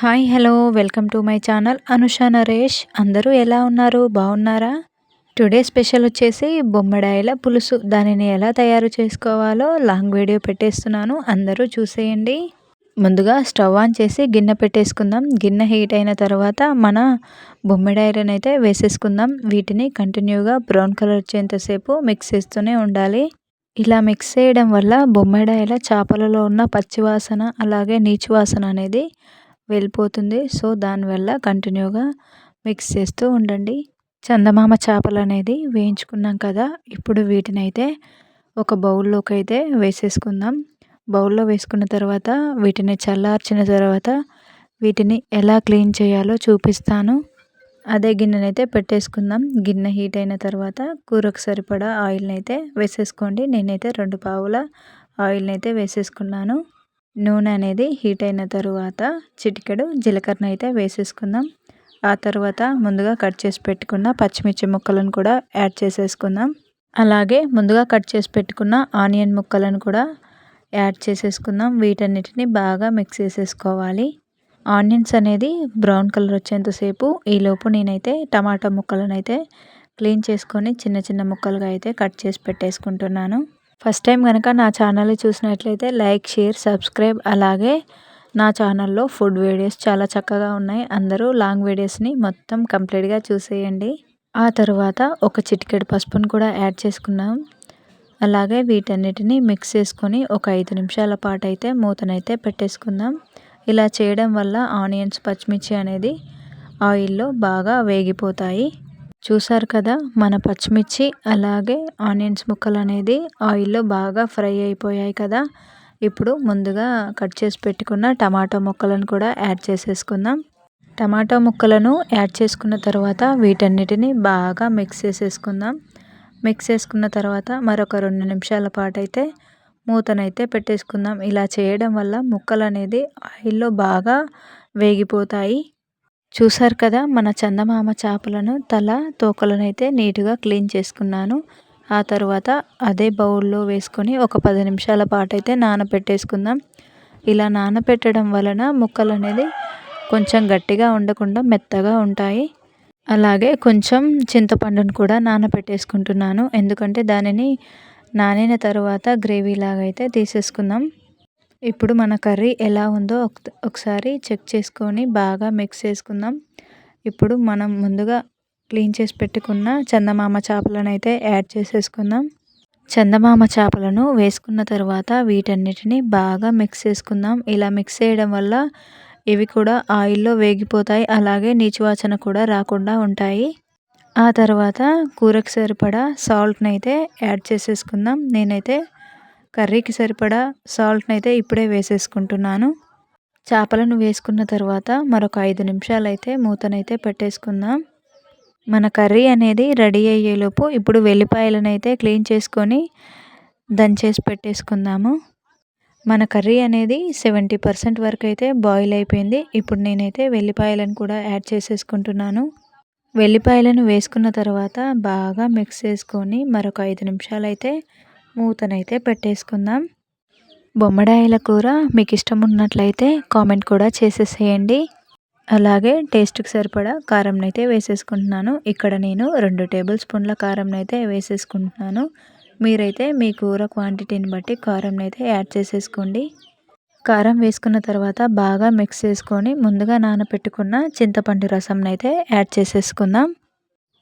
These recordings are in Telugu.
Hi hello welcome to my channel Anusha Naresh. అందరూ ఎలా ఉన్నారు? బాగున్నారా? టుడే స్పెషల్ వచ్చేసి బొమ్మడాయిల పులుసు. దానిని ఎలా తయారు చేసుకోవాలో లాంగ్ వీడియో పెట్టేస్తున్నాను. అందరూ చూసేయండి. ముందుగా స్టవ్ ఆన్ చేసి గిన్నె పెట్టేసుకుందాం. గిన్నె హీట్ అయిన తర్వాత మన బొమ్మడాయిలను అయితే వేసేసుకుందాం. వీటిని కంటిన్యూగా బ్రౌన్ కలర్ వచ్చేంతసేపు మిక్స్ చేస్తూనే ఉండాలి. ఇలా మిక్స్ చేయడం వల్ల బొమ్మడాయిల చేపలలో ఉన్న పచ్చివాసన అలాగే నీచు వాసన అనేది వెళ్ళిపోతుంది. సో దానివల్ల కంటిన్యూగా మిక్స్ చేస్తూ ఉండండి. చందమామ చేపలు అనేది వేయించుకున్నాం కదా ఇప్పుడు వీటిని అయితే ఒక బౌల్లోకి అయితే వేసేసుకుందాం. బౌల్లో వేసుకున్న తర్వాత వీటిని చల్లార్చిన తర్వాత వీటిని ఎలా క్లీన్ చేయాలో చూపిస్తాను. అదే గిన్నెనైతే పెట్టేసుకుందాం. గిన్నె హీట్ అయిన తర్వాత కూరకు సరిపడా ఆయిల్ని అయితే వేసేసుకోండి. నేనైతే రెండు పావుల ఆయిల్ని అయితే వేసేసుకున్నాను. నూనె అనేది హీట్ అయిన తరువాత చిటికెడు జీలకర్ర అయితే వేసేసుకుందాం. ఆ తర్వాత ముందుగా కట్ చేసి పెట్టుకున్న పచ్చిమిర్చి ముక్కలను కూడా యాడ్ చేసేసుకుందాం. అలాగే ముందుగా కట్ చేసి పెట్టుకున్న ఆనియన్ ముక్కలను కూడా యాడ్ చేసేసుకుందాం. వీటన్నిటిని బాగా మిక్స్ చేసేసుకోవాలి. ఆనియన్స్ అనేది బ్రౌన్ కలర్ వచ్చేంతసేపు ఈలోపు నేనైతే టమాటా ముక్కలను అయితే క్లీన్ చేసుకొని చిన్న చిన్న ముక్కలుగా అయితే కట్ చేసి పెట్టేసుకుంటున్నాను. ఫస్ట్ టైం కనుక నా ఛానల్ చూసినట్లయితే లైక్ షేర్ సబ్స్క్రైబ్ అలాగే నా ఛానల్లో ఫుడ్ వీడియోస్ చాలా చక్కగా ఉన్నాయి. అందరూ లాంగ్ వీడియోస్ని మొత్తం కంప్లీట్గా చూసేయండి. ఆ తర్వాత ఒక చిటికెడు పసుపును కూడా యాడ్ చేసుకున్నాం. అలాగే వీటన్నిటిని మిక్స్ చేసుకొని ఒక ఐదు నిమిషాల పాటు అయితే మూతనైతే పెట్టేసుకుందాం. ఇలా చేయడం వల్ల ఆనియన్స్ పచ్చిమిర్చి అనేది ఆయిల్లో బాగా వేగిపోతాయి. చూసారు కదా మన పచ్చిమిర్చి అలాగే ఆనియన్స్ ముక్కలు అనేది ఆయిల్లో బాగా ఫ్రై అయిపోయాయి కదా. ఇప్పుడు ముందుగా కట్ చేసి పెట్టుకున్న టమాటో ముక్కలను కూడా యాడ్ చేసేసుకుందాం. టమాటో ముక్కలను యాడ్ చేసుకున్న తర్వాత వీటన్నిటిని బాగా మిక్స్ చేసేసుకుందాం. మిక్స్ చేసుకున్న తర్వాత మరొక రెండు నిమిషాల పాటు అయితే మూతనైతే పెట్టేసుకుందాం. ఇలా చేయడం వల్ల ముక్కలు అనేది ఆయిల్లో బాగా వేగిపోతాయి. చూసారు కదా మన చందమామ చేపలను తల తోకలనైతే నీట్గా క్లీన్ చేసుకున్నాను. ఆ తర్వాత అదే బౌల్లో వేసుకొని ఒక పది నిమిషాల పాటు అయితే నానబెట్టేసుకుందాం ఇలా నానబెట్టడం వలన ముక్కలు అనేది కొంచెం గట్టిగా ఉండకుండా మెత్తగా ఉంటాయి. అలాగే కొంచెం చింతపండును కూడా నానబెట్టేసుకుంటున్నాను ఎందుకంటే దానిని నానిన తర్వాత గ్రేవీ లాగా అయితే తీసేసుకుందాం. ఇప్పుడు మన కర్రీ ఎలా ఉందో ఒకసారి చెక్ చేసుకొని బాగా మిక్స్ చేసుకుందాం. ఇప్పుడు మనం ముందుగా క్లీన్ చేసి పెట్టుకున్న చందమామ చేపలను అయితే యాడ్ చేసేసుకుందాం. చందమామ చేపలను వేసుకున్న తర్వాత వీటన్నిటిని బాగా మిక్స్ చేసుకుందాం. ఇలా మిక్స్ చేయడం వల్ల ఇవి కూడా ఆయిల్లో వేగిపోతాయి. అలాగే నీచువాచన కూడా రాకుండా ఉంటాయి. ఆ తర్వాత కూరకు సరిపడా సాల్ట్ని అయితే యాడ్ చేసేసుకుందాం. నేనైతే కర్రీకి సరిపడా సాల్ట్ని అయితే ఇప్పుడే వేసేసుకుంటున్నాను. చేపలను వేసుకున్న తర్వాత మరొక ఐదు నిమిషాలు అయితే మూతనైతే పెట్టేసుకుందాం. మన కర్రీ అనేది రెడీ అయ్యేలోపు ఇప్పుడు వెల్లిపాయలను అయితే క్లీన్ చేసుకొని దంచేసి పెట్టేసుకుందాము. మన కర్రీ అనేది సెవెంటీ పర్సెంట్ వరకు అయితే బాయిల్ అయిపోయింది. ఇప్పుడు నేనైతే వెల్లిపాయలను కూడా యాడ్ చేసేసుకుంటున్నాను. వెల్లిపాయలను వేసుకున్న తర్వాత బాగా మిక్స్ చేసుకొని మరొక ఐదు నిమిషాలు అయితే మూతనైతే పెట్టేసుకుందాం. బొమ్మడాయిల కూర మీకు ఇష్టం ఉన్నట్లయితే కామెంట్ కూడా చేసేసేయండి. అలాగే టేస్ట్కి సరిపడా కారం అయితే వేసేసుకుంటున్నాను. ఇక్కడ నేను రెండు టేబుల్ స్పూన్ల కారం అయితే వేసేసుకుంటున్నాను. మీరైతే మీ కూర క్వాంటిటీని బట్టి కారంనైతే యాడ్ చేసేసుకోండి. కారం వేసుకున్న తర్వాత బాగా మిక్స్ చేసుకొని ముందుగా నానబెట్టుకున్న చింతపండు రసంనైతే యాడ్ చేసేసుకుందాం.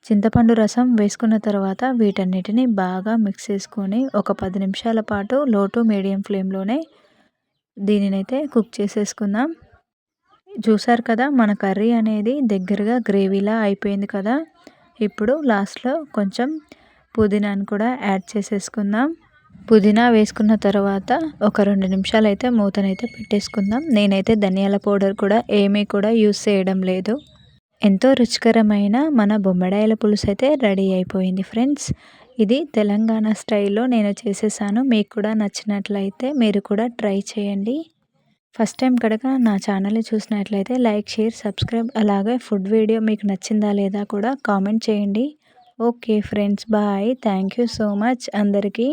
చింతపండు రసం వేసుకున్న తర్వాత వీటన్నిటిని బాగా మిక్స్ చేసుకొని ఒక పది నిమిషాల పాటు లో టు మీడియం ఫ్లేమ్లోనే దీనినైతే కుక్ చేసేసుకుందాం. చూసారు కదా మన కర్రీ అనేది దగ్గరగా గ్రేవీలా అయిపోయింది కదా. ఇప్పుడు లాస్ట్లో కొంచెం పుదీనాను కూడా యాడ్ చేసేసుకుందాం. పుదీనా వేసుకున్న తర్వాత ఒక రెండు నిమిషాలు అయితే మూతనైతే పెట్టేసుకుందాం. నేనైతే ధనియాల పౌడర్ కూడా ఏమీ కూడా యూస్ చేయడం లేదు. ఎంతో రుచికరమైన మన బొమ్మడాయల పులుసు అయితే రెడీ అయిపోయింది ఫ్రెండ్స్. ఇది తెలంగాణ స్టైల్లో నేను చేసేసాను. మీకు కూడా నచ్చినట్లయితే మీరు కూడా ట్రై చేయండి. ఫస్ట్ టైం కనుక నా ఛానల్ని చూసినట్లయితే లైక్ షేర్ సబ్స్క్రైబ్ అలాగే ఫుడ్ వీడియో మీకు నచ్చిందా లేదా కూడా కామెంట్ చేయండి. Okay friends bye. Thank you so much అందరికీ.